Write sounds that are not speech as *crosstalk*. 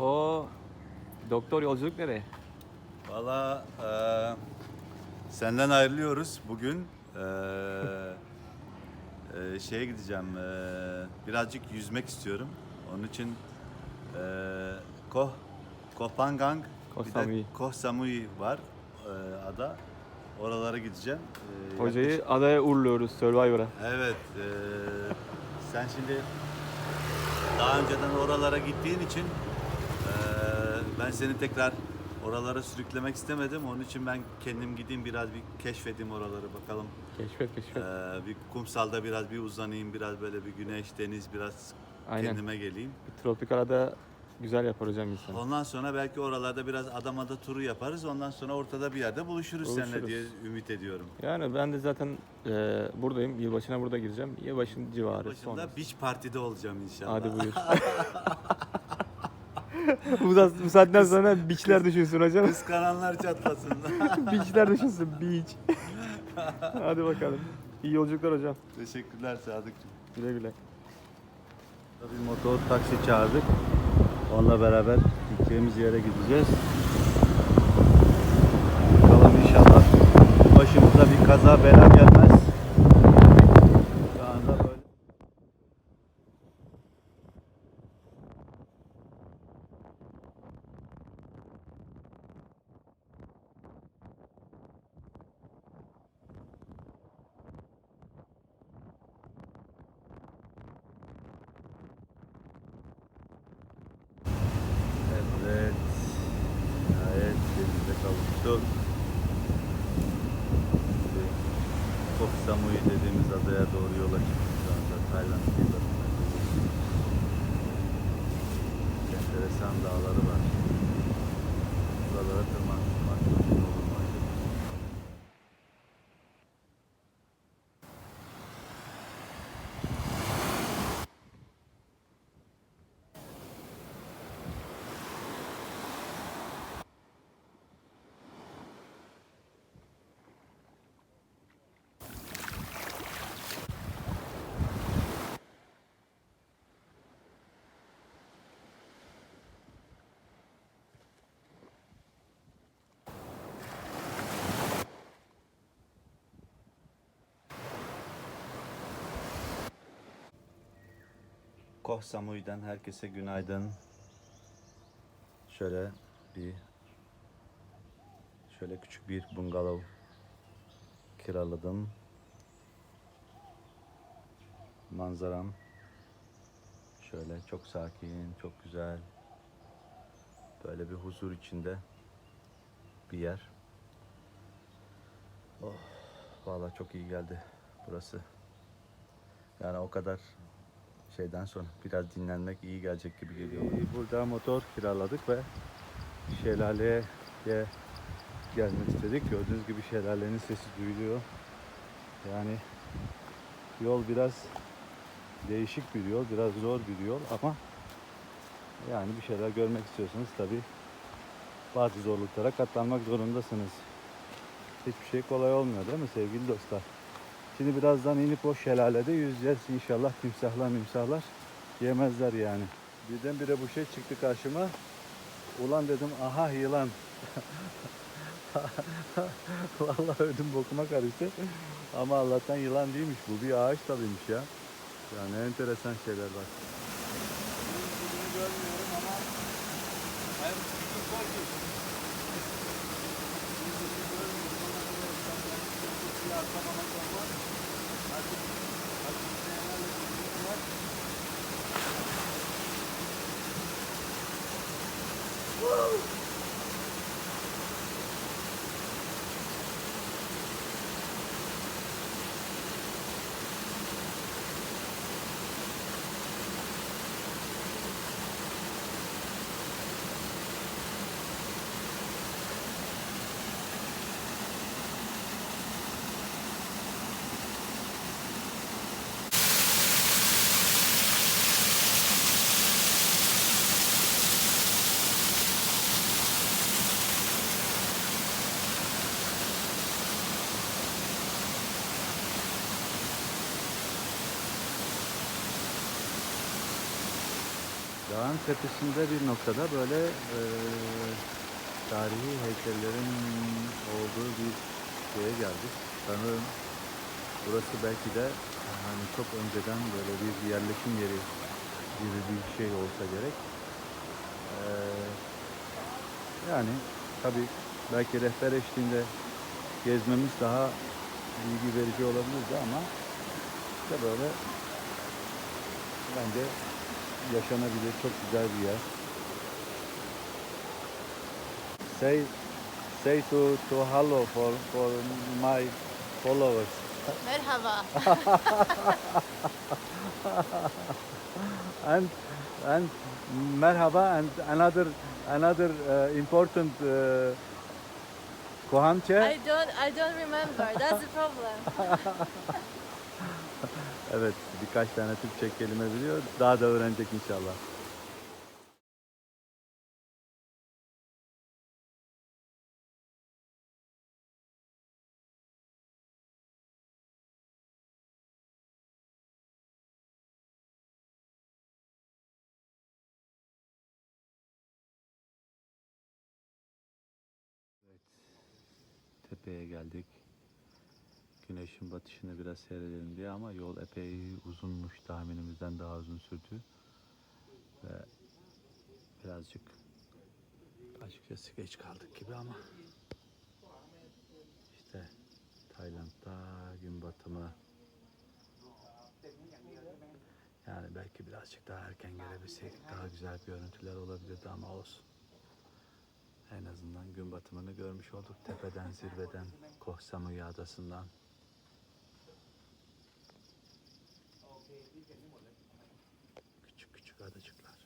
O doktor yolculuk nereye? Valla eee, senden ayrılıyoruz bugün. Eee eee, şeye gideceğim. eee, birazcık yüzmek istiyorum. Onun için eee Koh Koh Phangan Koh bir de Samui. Koh Samui var eee, ada. Oralara gideceğim. Eee, Hocayı adaya uğurluyoruz Survivor'a. Evet. eee, sen şimdi daha önceden oralara gittiğin için ben seni tekrar oralara sürüklemek istemedim. Onun için ben kendim gideyim biraz bir keşfedeyim oraları bakalım. Keşfet keşfet. Eee, bir kumsalda biraz bir uzanayım, biraz böyle bir güneş, deniz, biraz Aynen. kendime geleyim. Bir tropikal ada güzel yapar hocam insan. Ondan sonra belki oralarda biraz adamada turu yaparız. Ondan sonra ortada bir yerde buluşuruz, seninle Buluşuruz. diye ümit ediyorum. Yani ben de zaten e, buradayım. Yılbaşına burada gireceğim. Yılbaşının civarı Başında sonra. beach partide olacağım inşallah. Hadi buyur. *laughs* bu, saatten sonra beachler düşünsün hocam. Kıskananlar çatlasın. *laughs* beachler düşünsün beach. Hadi bakalım. İyi yolculuklar hocam. Teşekkürler Sadık. Güle güle. Bir motor taksi çağırdık. Onunla beraber gideceğimiz yere gideceğiz. Bakalım inşallah başımıza bir kaza bela gelmez. Şu anda böyle. Evet. Nihayet Şimdi Koh Samui dediğimiz adaya doğru yola çıktık şu anda. Tayland kıyılarına. Enteresan dağları var. Buralara tırmanmak Koh Samui'den herkese günaydın. Şöyle bir şöyle küçük bir bungalov kiraladım. Manzaram şöyle çok sakin, çok güzel. Böyle bir huzur içinde bir yer. Oh, vallahi çok iyi geldi burası. Yani o kadar şeyden sonra biraz dinlenmek iyi gelecek gibi geliyor. Burada motor kiraladık ve şelaleye gelmek istedik. Gördüğünüz gibi şelalenin sesi duyuluyor. Yani yol biraz değişik bir yol, biraz zor bir yol ama yani bir şeyler görmek istiyorsanız tabi bazı zorluklara katlanmak zorundasınız. Hiçbir şey kolay olmuyor değil mi sevgili dostlar? Şimdi birazdan inip o şelalede yüzeceğiz inşallah timsahlar mimsahlar yemezler yani. Birdenbire bu şey çıktı karşıma. Ulan dedim aha yılan. *laughs* Vallahi ödüm bokuma karıştı. Ama Allah'tan yılan değilmiş bu. Bir ağaç dalıymış ya. Yani enteresan şeyler var. görmüyorum ama Woo! *gasps* *gasps* *gasps* Dağın tepesinde bir noktada böyle e, tarihi heykellerin olduğu bir şeye geldik. Sanırım burası belki de hani çok önceden böyle bir yerleşim yeri gibi bir şey olsa gerek. E, yani tabii belki rehber eşliğinde gezmemiz daha bilgi verici olabilirdi ama işte böyle bence yaşanabilir çok güzel bir yer. Say say to to hello for for my followers. Merhaba. *laughs* and and merhaba and another another uh, important uh, Kohamche. I don't I don't remember. That's the problem. *laughs* Evet, birkaç tane Türkçe kelime biliyor. Daha da öğrenecek inşallah. Evet, tepeye geldik. Güneşin batışını biraz seyredelim diye ama yol epey uzunmuş tahminimizden daha uzun sürdü. Ve birazcık açıkçası geç kaldık gibi ama işte Tayland'da gün batımı yani belki birazcık daha erken gelebilsek daha güzel görüntüler olabilirdi ama olsun. En azından gün batımını görmüş olduk tepeden zirveden Koh Samui adasından. Küçük küçük adacıklar.